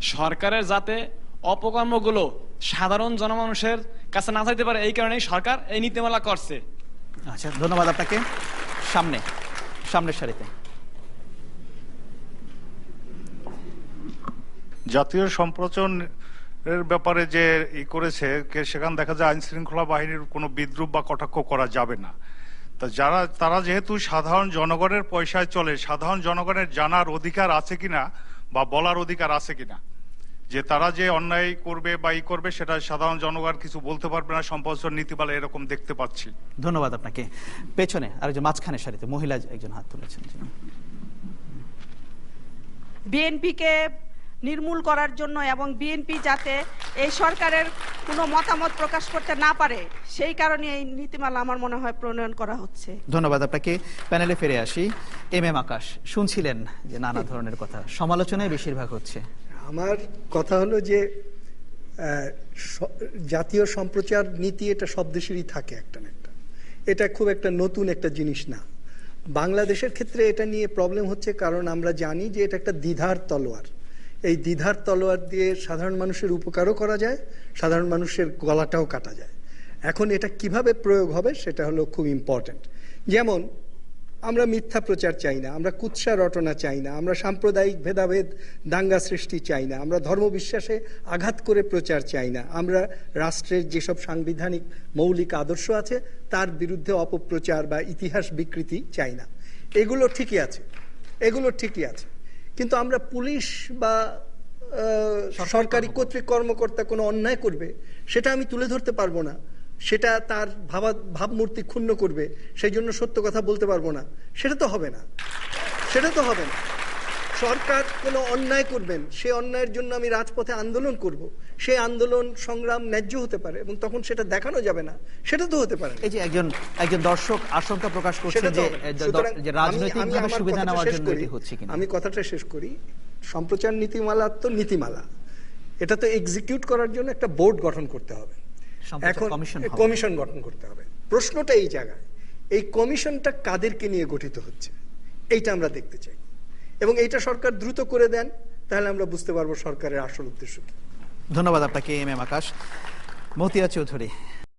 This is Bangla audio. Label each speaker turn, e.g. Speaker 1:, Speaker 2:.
Speaker 1: সরকারের যাতে অপকর্মগুলো সাধারণ জনমানুষের কাছে না থাকতে পারে এই কারণেই সরকার এই নীতিমালা করছে।
Speaker 2: আচ্ছা ধন্যবাদ আপনাকে। সামনে সামনের সারিতে।
Speaker 3: জাতীয় সম্প্রচার এর ব্যাপারে যে ই করেছে কে- সেখানে দেখা যায় আইন শৃঙ্খলা বাহিনীর কোনো বিদ্রুপ বা কটাক্ষ করা যাবে না। তা যারা তারা যেহেতু সাধারণ জনগণের পয়সায় চলে সাধারণ জনগণের জানার অধিকার আছে কিনা বা বলার অধিকার আছে কিনা? যে তারা যে অন্যায় করবে বা ই করবে সেটা সাধারণ জনগণ কিছু বলতে পারবে না সম্প্রচার নীতিমালা এরকম দেখতে পাচ্ছি।
Speaker 2: ধন্যবাদ আপনাকে। পেছনে আরেকজন মাঝখানে সারিতে মহিলা একজন হাত তুলেছেন।
Speaker 4: বিএনপিকে নির্মূল করার জন্য এবং বিএনপি যাতে এই সরকারের কোনো মতামত প্রকাশ করতে না পারে সেই কারণে এই নীতিমালা আমার মনে হয় প্রণয়ন করা হচ্ছে।
Speaker 2: ধন্যবাদ আপনাকে। প্যানেলে ফিরে আসি। এম এম আকাশ শুনছিলেন যে নানা ধরনের কথা। সমালোচনায় বেশিরভাগ হচ্ছে।
Speaker 5: আমার কথা হলো যে জাতীয় সম্প্রচার নীতি এটা সব দেশেরই থাকে একটা না একটা। এটা খুব একটা নতুন একটা জিনিস না। বাংলাদেশের ক্ষেত্রে এটা নিয়ে প্রবলেম হচ্ছে কারণ আমরা জানি যে এটা একটা দ্বিধার তলোয়ার। এই দ্বিধার তলোয়ার দিয়ে সাধারণ মানুষের উপকারও করা যায়, সাধারণ মানুষের গলাটাও কাটা যায়। এখন এটা কীভাবে প্রয়োগ হবে সেটা হলো খুব ইম্পর্ট্যান্ট যেমন, আমরা মিথ্যা প্রচার চাই না, আমরা কুৎসা রটনা চাই না, আমরা সাম্প্রদায়িক ভেদাভেদ, দাঙ্গা সৃষ্টি চাই না, আমরা ধর্মবিশ্বাসে আঘাত করে প্রচার চাই না, আমরা রাষ্ট্রের যেসব সাংবিধানিক মৌলিক আদর্শ আছে তার বিরুদ্ধে অপপ্রচার বা ইতিহাস বিকৃতি চাই না। এগুলো ঠিকই আছে, এগুলো ঠিকই আছে। কিন্তু আমরা পুলিশ বা সরকারি কর্তৃক কর্মকর্তা কোনো অন্যায় করবে সেটা আমি তুলে ধরতে পারব না। সেটা তার ভাবা ভাবমূর্তি ক্ষুণ্ণ করবে সেই জন্য সত্য কথা বলতে পারব না। সেটা তো হবে না। সেটা তো হবে না। সরকার কোনো অন্যায় করবেন সে অন্যায়ের জন্য আমি রাজপথে আন্দোলন করব। সে আন্দোলন সংগ্রাম ন্যায্য হতে পারে এবং তখন সেটা দেখানো যাবে না সেটা তো হতে পারে
Speaker 2: এই যে একজন একজন দর্শক আশঙ্কা প্রকাশ করছেন যে
Speaker 5: হবে না।
Speaker 2: এ, দ-
Speaker 5: সুতরাং
Speaker 2: যে রাজনৈতিক ভাবে সুবিধা নেওয়ার জন্য। এটি হচ্ছে কিনা?
Speaker 5: আমি কথাটা শেষ করি। সম্প্রচার নীতিমালা তো নীতিমালা। এটা তো এক্সিকিউট করার জন্য একটা বোর্ড গঠন করতে হবে। এখন
Speaker 2: কমিশন
Speaker 5: কমিশন গঠন করতে হবে। প্রশ্নটা এই জায়গায় এই কমিশনটা কাদেরকে নিয়ে গঠিত হচ্ছে? এইটা আমরা দেখতে চাই। এবং এইটা সরকার দ্রুত করে দেন, তাহলে আমরা বুঝতে পারব সরকারের আসল উদ্দেশ্য
Speaker 2: ধন্যবাদ আপনাকে, এম এম আকাশ। মতিয়া চৌধুরী।